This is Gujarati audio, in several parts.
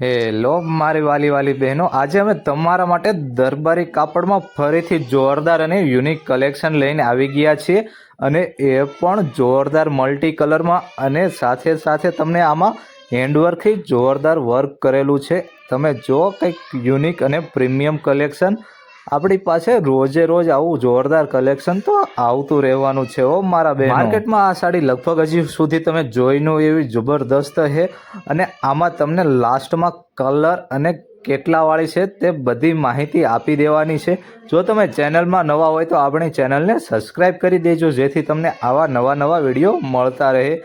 હેલો મારી વાલી વાલી બહેનો, આજે અમે તમારા માટે દરબારી કાપડમાં ફરીથી જોરદાર અને યુનિક કલેક્શન લઈને આવી ગયા છીએ અને એ પણ જોરદાર મલ્ટી કલરમાં અને સાથે સાથે તમને આમાં હેન્ડવર્કથી જોરદાર વર્ક કરેલું છે. તમે જો કંઈક યુનિક અને પ્રીમિયમ કલેક્શન આપણી પાસે રોજે રોજ આવું જોરદાર કલેક્શન તો આવતું રહેવાનું છે ઓ મારા બેન માર્કેટમાં આ સાડી લગભગ હજી સુધી તમે જોઈનું એવી જબરદસ્ત છે અને આમાં તમને લાસ્ટમાં કલર અને કેટલાવાળી છે તે બધી માહિતી આપી દેવાની છે. જો તમે ચેનલમાં નવા હોય તો આપણી ચેનલને સબસ્ક્રાઈબ કરી દેજો, જેથી તમને આવા નવા નવા વીડિયો મળતા રહે.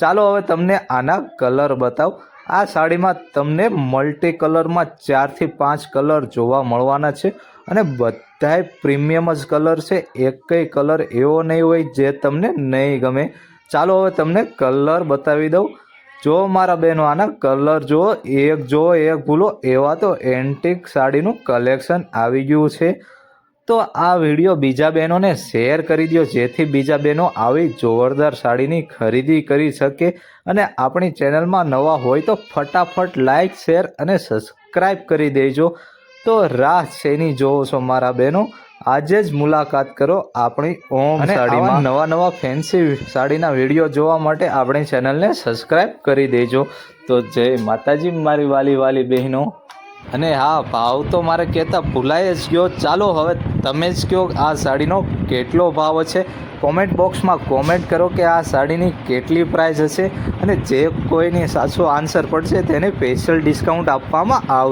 ચાલો હવે તમને આના કલર બતાવ. આ સાડીમાં તમને મલ્ટી કલરમાં ચારથી પાંચ કલર જોવા મળવાના છે અને બધાય પ્રીમિયમ જ કલર છે. એકય કલર એવો નહીં હોય જે તમને નહીં ગમે. ચાલો હવે તમને કલર બતાવી દઉં. જો મારા બહેનો આના કલર જુઓ, એક જુઓ, એક ભૂલો, એવા તો એન્ટિક સાડીનું કલેક્શન આવી ગયું છે. તો આ વીડિયો બીજા બહેનોને શેર કરી દો જેથી બીજા બહેનો આવી જોરદાર સાડીની ખરીદી કરી શકે અને આપણી ચેનલમાં નવા હોય તો ફટાફટ લાઈક શેર અને સબસ્ક્રાઈબ કરી દેજો. તો રાહ શેની જોવો છો મારા બહેનો? આજે જ મુલાકાત કરો આપણી ઓમ સાડીમાં. નવા નવા ફેન્સી સાડીના વીડિયો જોવા માટે આપણી ચેનલને સબસ્ક્રાઈબ કરી દેજો. તો જય માતાજી મારી વાલી વાલી બહેનો. અને હા, ભાવ તો મારે કહેતા ભૂલાય જ ગયો. ચાલો હવે તમે જ કહો આ સાડીનો કેટલો ભાવ છે કોમેન્ટ બોક્સમાં કોમેન્ટ કરો કે આ સાડીની કેટલી પ્રાઇસ હશે અને જે કોઈની સાચો આન્સર પડશે તેને સ્પેશિયલ ડિસ્કાઉન્ટ આપવામાં આવશે.